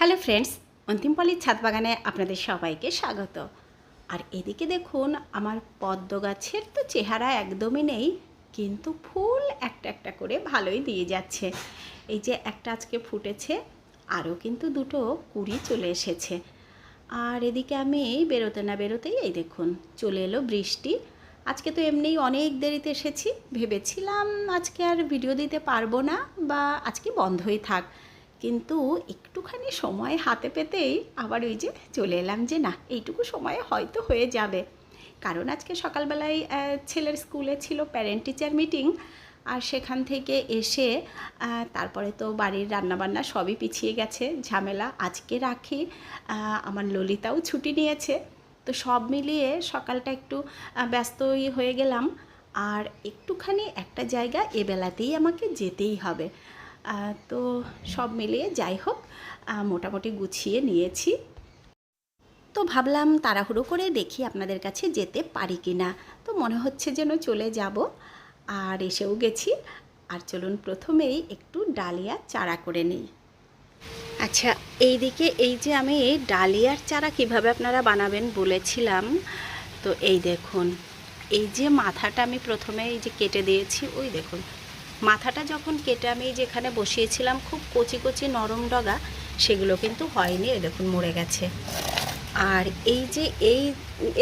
Hello friends অন্তিমপল্লীর ছাদ বাগানে আপনাদের সবাইকে স্বাগত। আর এদিকে দেখুন, আমার পদ্ম গাছের তো চেহারা একদমই নেই, কিন্তু ফুল একটা একটা করে ভালোই দিয়ে যাচ্ছে। এই যে একটা আজকে ফুটেছে, আরও কিন্তু দুটো কুড়ি চলে এসেছে। আর এদিকে আমি বেরোতে না বেরোতেই এই দেখুন, চলে এলো বৃষ্টি। আজকে তো এমনিই অনেক দেরিতে এসেছি, ভেবেছিলাম আজকে আর ভিডিও দিতে পারব না বা আজকে বন্ধই থাক। কিন্তু একটুখানি সময় হাতে পেতেই আবার ওই যে চলে এলাম যে না, এইটুকু সময়ে হয়তো হয়ে যাবে। কারণ আজকে সকালবেলায় ছেলের স্কুলে ছিল প্যারেন্ট টিচার মিটিং আর সেখান থেকে এসে তারপরে তো বাড়ির রান্নাবান্না সবই পিছিয়ে গেছে, ঝামেলা আজকে রাখি আমার ললিতাও ছুটি নিয়েছে। তো সব মিলিয়ে সকালটা একটু ব্যস্তই হয়ে গেলাম। আর একটুখানি একটা জায়গা এবেলাতেই আমাকে যেতেই হবে। তো সব মিলিয়ে যাই হোক মোটামুটি গুছিয়ে নিয়েছি। তো ভাবলাম তাড়াহুড়ো করে দেখি আপনাদের কাছে যেতে পারি কি না তো মনে হচ্ছে যেন চলে যাব। আর এসেও গেছি। আর চলুন প্রথমেই একটু ডালিয়া চারা করে নিই। আচ্ছা এইদিকে এই যে আমি ডালিয়ার চারা কীভাবে আপনারা বানাবেন বলেছিলাম। তো এই দেখুন, এই যে মাথাটা আমি প্রথমে এই যে কেটে দিয়েছি, ওই দেখুন মাথাটা যখন কেটে আমি যেখানে বসিয়েছিলাম, খুব কচি কচি নরম ডগা, সেগুলো কিন্তু হয়নি, এই দেখুন মরে গেছে। আর এই যে এই,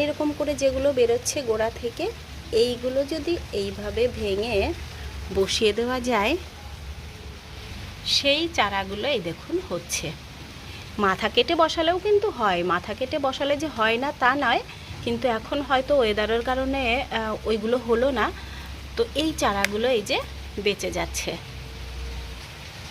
এরকম করে যেগুলো বেরোচ্ছে গোড়া থেকে, এইগুলো যদি এইভাবে ভেঙে বসিয়ে দেওয়া যায়, সেই চারাগুলো এই দেখুন হচ্ছে। মাথা কেটে বসালেও কিন্তু হয়, মাথা কেটে বসালে যে হয় না তা নয়, কিন্তু এখন হয়তো ওয়েদারের কারণে ওইগুলো হলো না। তো এই চারাগুলো এই যে বেঁচে যাচ্ছে।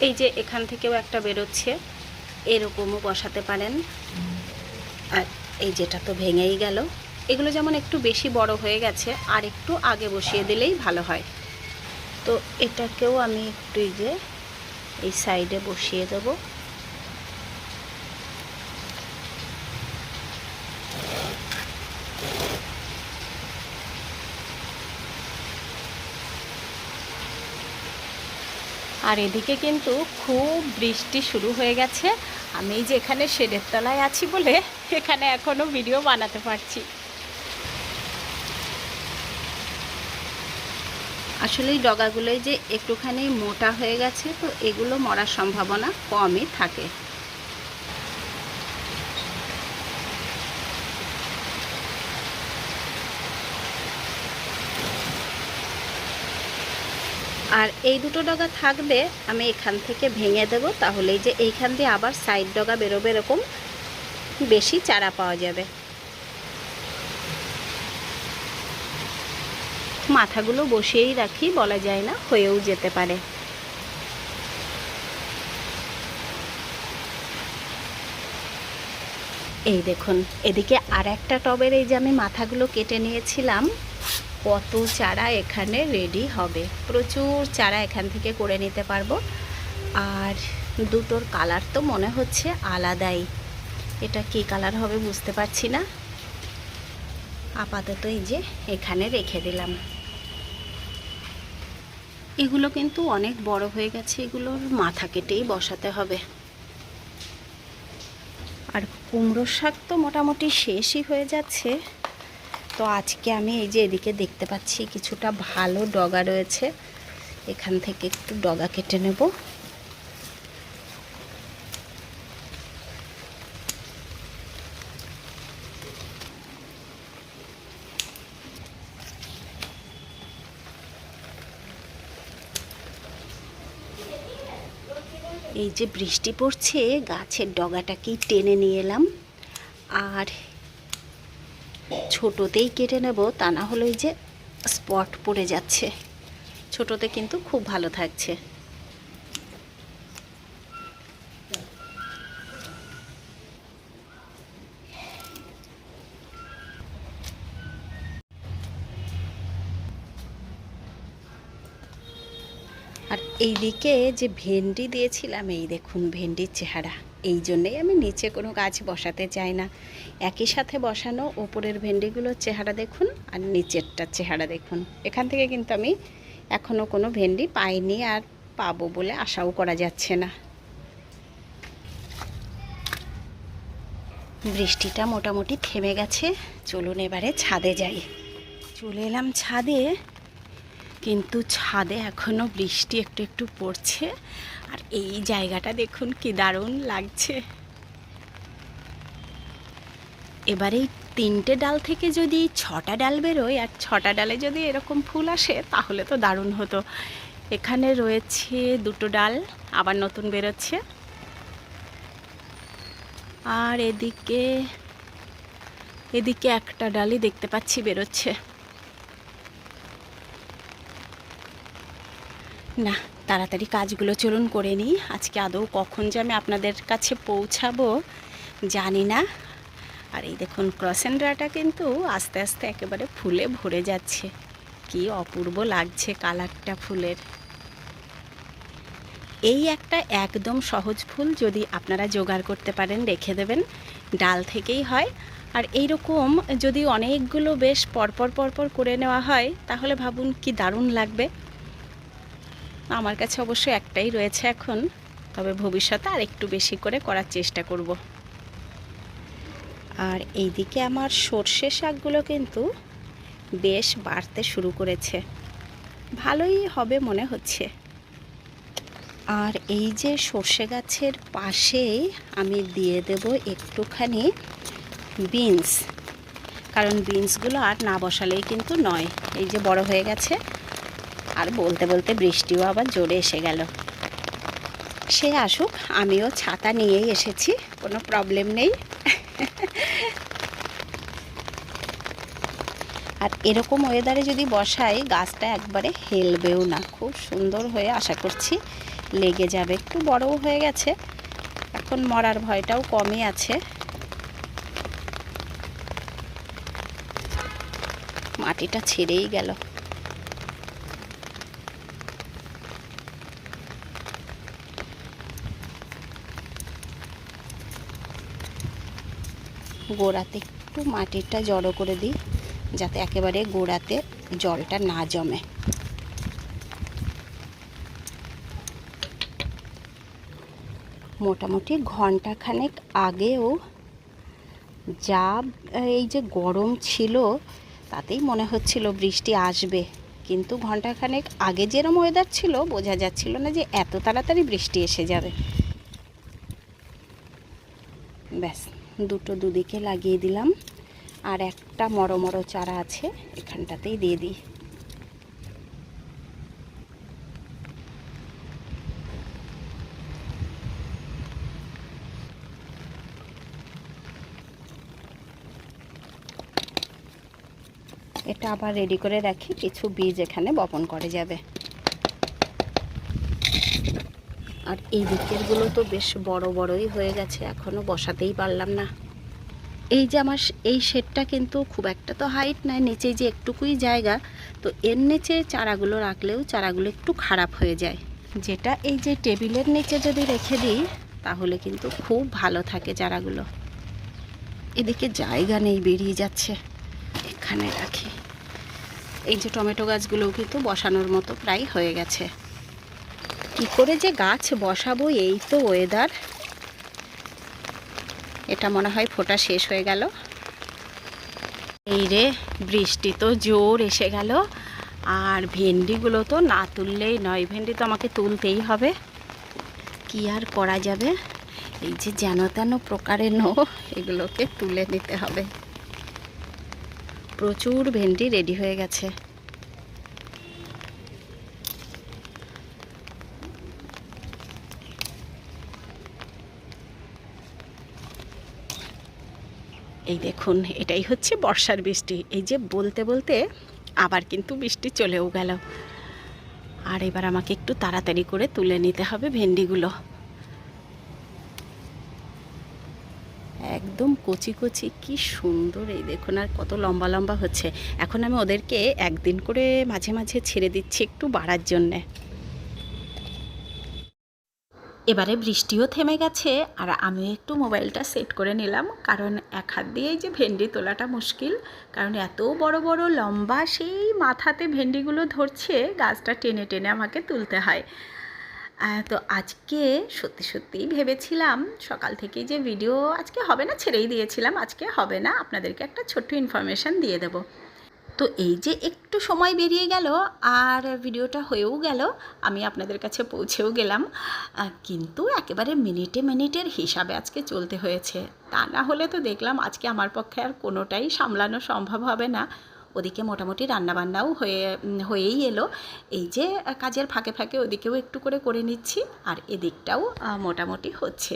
এই যে এখান থেকেও একটা বেরোচ্ছে, এরকমও বসাতে পারেন। আর এই যেটা তো ভেঙেই গেল। এগুলো যেমন একটু বেশি বড় হয়ে গেছে, আর একটু আগে বসিয়ে দিলেই ভালো হয়। তো এটাকেও আমি একটু যে এই সাইডে বসিয়ে দেবো। আর এদিকে কিন্তু খুব বৃষ্টি শুরু হয়ে গেছে। আমি যে এখানে শেডের তলায় আছি বলে এখানে এখনও ভিডিও বানাতে পারছি। আসলে এই ডগাগুলোই যে একটুখানি মোটা হয়ে গেছে, তো এগুলো মরার সম্ভাবনা কমই থাকে। আর এই দুটো ডগা থাকবে আমি এখান থেকে ভেঙে দেব, তাহলে এই যে এইখান দিয়ে আবার সাইড ডগা বেরোবে এরকম বেশি চারা পাওয়া যাবে। মাথাগুলো বসিয়েই রাখি, বলা যায় না, হয়েও যেতে পারে। এই দেখুন, এদিকে আর একটা টবের এই যে আমি মাথাগুলো কেটে নিয়েছিলাম কত চারা এখানে রেডি হবে। প্রচুর চারা এখান থেকে করে নিতে পারব। আর দুটোর কালার তো মনে হচ্ছে আলাদাই। এটা কি কালার হবে বুঝতে পারছি না। আপাতত এই যে এখানে রেখে দিলাম। এগুলো কিন্তু অনেক বড় হয়ে গেছে, এগুলোর মাথা কেটেই বসাতে হবে। আর কুমড়োর শাক তো মোটামুটি শেষই হয়ে যাচ্ছে। তো আজকে আমি এই যে এদিকে দেখতে পাচ্ছি, কিছুটা ভালো ডগা রয়েছে। এখান থেকে একটু ডগা কেটে নেব। এই যে বৃষ্টি পড়ছে, গাছের ডগাটাকেই টেনে নিয়ে এলাম। আর ছোটোতেই কেটে নেব, তা না হলে যে স্পট পড়ে যাচ্ছে। ছোটোতে কিন্তু খুব ভালো থাকছে। আর এইদিকে যে ভেন্ডি দিয়েছিলাম, এই দেখুন ভেন্ডির চেহারা। এই জন্যেই আমি নিচে কোনো গাছ বসাতে চাই না। একই সাথে বসানো ওপরের ভেন্ডিগুলোর চেহারা দেখুন আর নিচেরটার চেহারা দেখুন। এখান থেকে কিন্তু আমি এখনও কোনো ভেন্ডি পাইনি আর পাবো বলে আশাও করা যাচ্ছে না। বৃষ্টিটা মোটামুটি থেমে গেছে, চলুন এবারে ছাদে যাই। চলে এলাম ছাদে, কিন্তু ছাদে এখনও বৃষ্টি একটু একটু পড়ছে, আর এই জায়গাটা দেখুন কি দারুণ লাগছে। এবারে এই তিনটে ডাল থেকে যদি ছটা ডাল বেরোয় আর ছটা ডালে যদি এরকম ফুল আসে, তাহলে তো দারুণ হতো। এখানে রয়েছে দুটো ডাল, আবার নতুন বেরোচ্ছে। আর এদিকে এদিকে একটা ডালই দেখতে পাচ্ছি বেরোচ্ছে। না, তাড়াতাড়ি কাজগুলো চলুন করে নিই। আজকে আদৌ কখন যে আমি আপনাদের কাছে পৌঁছাবো, জানি না। আর এই দেখুন ক্রসেন্ড্রাটা কিন্তু আস্তে আস্তে একেবারে ফুলে ভরে যাচ্ছে। কি অপূর্ব লাগছে কালারটা ফুলের। এই একটা একদম সহজ ফুল যদি আপনারা জোগাড় করতে পারেন, রেখে দেবেন, ডাল থেকেই হয়। আর এই রকম যদি অনেকগুলো বেশ পরপর পরপর করে নেওয়া হয়, তাহলে ভাবুন কি দারুণ লাগবে। আমার কাছে অবশ্য একটাই রয়েছে এখন, তবে ভবিষ্যতে আর একটু বেশি করে করার চেষ্টা করব। আর এইদিকে আমার সর্ষে শাকগুলো কিন্তু বেশ বাড়তে শুরু করেছে। ভালোই হবে মনে হচ্ছে। আর এই যে সর্ষে গাছের পাশেই আমি দিয়ে দেব একটুখানি বিনস। কারণ বিনসগুলো আর না বসালেই কিন্তু নয়। এই যে বড় হয়ে গেছে। আর বলতে বলতে বৃষ্টিও আবার জোরে এসে গেল। সে আসুক, আমিও ছাতা নিয়েই এসেছি। কোনো প্রবলেম নেই। আর এরকম ওয়েদারে যদি বসাই, গাছটা একবারে হেলবেও না। খুব সুন্দর হয়ে আশা করছি লেগে যাবে। একটু বড়ও হয়ে গেছে। এখন মরার ভয়টাও কমই আছে। মাটিটা ছেড়েই গেল। গোড়াতে একটু মাটিটা জড়ো করে দিই, যাতে একেবারে গোড়াতে জলটা না জমে। মোটামুটি ঘন্টাখানেক আগেও যা, এই যে গরম ছিল, তাতেই মনে হচ্ছিল বৃষ্টি আসবে। কিন্তু ঘন্টাখানেক আগে যেরম ওয়েদার ছিল, বোঝা যাচ্ছিল না যে এত তাড়াতাড়ি বৃষ্টি এসে যাবে। ব্যাস। দুটো দুদিকে লাগিয়ে দিলাম। আর একটা মরো মরো চারা আছে, এখানটাতেই দিয়ে দিই। এটা আবার রেডি করে রাখি, কিছু বীজ এখানে বপন করে যাবে। আর এই দিকেরগুলো তো বেশ বড় বড়ই হয়ে গেছে এখনও বসাতেই পারলাম না। এই যে আমার এই শেডটা কিন্তু খুব একটা তো হাইট নয় নিচে যে একটুকুই জায়গা, তো এর নিচে চারাগুলো রাখলেও চারাগুলো একটু খারাপ হয়ে যায়। যেটা এই যে টেবিলের নিচে যদি রেখে দিই, তাহলে কিন্তু খুব ভালো থাকে চারাগুলো। এদিকে জায়গা নেই বেরিয়ে যাচ্ছে, এখানে রাখি। এই যে টমেটো গাছগুলোও কিন্তু বসানোর মতো প্রায় হয়ে গেছে। কি করে যে গাছ বসাবো এই তো ওয়েদার এটা মনে হয় ফোটা শেষ হয়ে গেল। এই রে, বৃষ্টি তো জোর এসে গেল। আর ভেন্ডিগুলো তো না তুললেই নয়, ভেন্ডি তো আমাকে তুলতেই হবে। কি আর করা যাবে? এই যে যেন তেন প্রকারে নো, এগুলোকে তুলে নিতে হবে। প্রচুর ভেন্ডি রেডি হয়ে গেছে। এই দেখুন, এটাই হচ্ছে বর্ষার বৃষ্টি। এই যে বলতে বলতে আবার কিন্তু বৃষ্টি চলেও গেল। আর এবার আমাকে একটু তাড়াতাড়ি করে তুলে নিতে হবে ভেন্ডিগুলো। একদম কচি কচি, কি সুন্দর। এই দেখুন, আর কত লম্বা লম্বা হচ্ছে। এখন আমি ওদেরকে একদিন করে মাঝে মাঝে ছেড়ে দিচ্ছি একটু বাড়ার জন্যে। এবারে বৃষ্টিও থেমে গেছে আর আমি একটু মোবাইলটা সেট করে নিলাম, কারণ এক হাত দিয়েই যে ভেন্ডি তোলাটা মুশকিল, কারণ এত বড় বড় লম্বা সেই মাথাতে ভেন্ডিগুলো ধরছে, গাছটা টেনে টেনে আমাকে তুলতে হয়। তো আজকে সত্যি সত্যিই ভেবেছিলাম, সকাল থেকেই যে ভিডিও আজকে হবে না, ছেড়েই দিয়েছিলাম, আজকে হবে না, আপনাদেরকে একটা ছোট্ট ইনফরমেশান দিয়ে দেবো। তো এই যে একটু সময় বেরিয়ে গেল আর ভিডিওটা হয়েও গেল, আমি আপনাদের কাছে পৌঁছেও গেলাম। কিন্তু একেবারে মিনিটে মিনিটের হিসাবে আজকে চলতে হয়েছে। তা না হলে তো দেখলাম আজকে আমার পক্ষে আর কোনোটাই সামলানো সম্ভব হবে না। ওদিকে মোটামুটি রান্নাবান্নাও হয়ে, হয়েই এলো। এই যে কাজের ফাঁকে ফাঁকে ওদিকেও একটু করে করে নিচ্ছি আর এদিকটাও মোটামুটি হচ্ছে।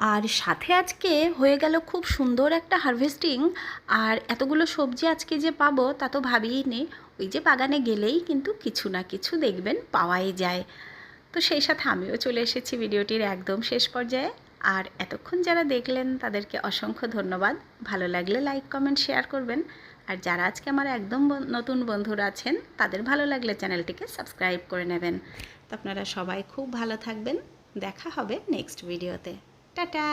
আর সাথে আজকে হয়ে গেল খুব সুন্দর একটা হারভেস্টিং আর এতগুলো সবজি আজকে যে পাবো তা তো ভাবিই নি, ওই যে বাগানে গেলেই কিন্তু কিছু না কিছু দেখবেন, পাওয়াই যায়। তো সেই সাথে আমিও চলে এসেছি ভিডিওটির একদম শেষ পর্যায়ে। আর এতক্ষণ যারা দেখলেন তাদেরকে অসংখ্য ধন্যবাদ। ভালো লাগলে লাইক কমেন্ট শেয়ার করবেন। আর যারা আজকে আমার একদম নতুন বন্ধুরা আছেন, তাদের ভালো লাগলে চ্যানেলটিকে সাবস্ক্রাইব করে নেবেন। তো আপনারা সবাই খুব ভালো থাকবেন। দেখা হবে নেক্সট ভিডিওতে টাটা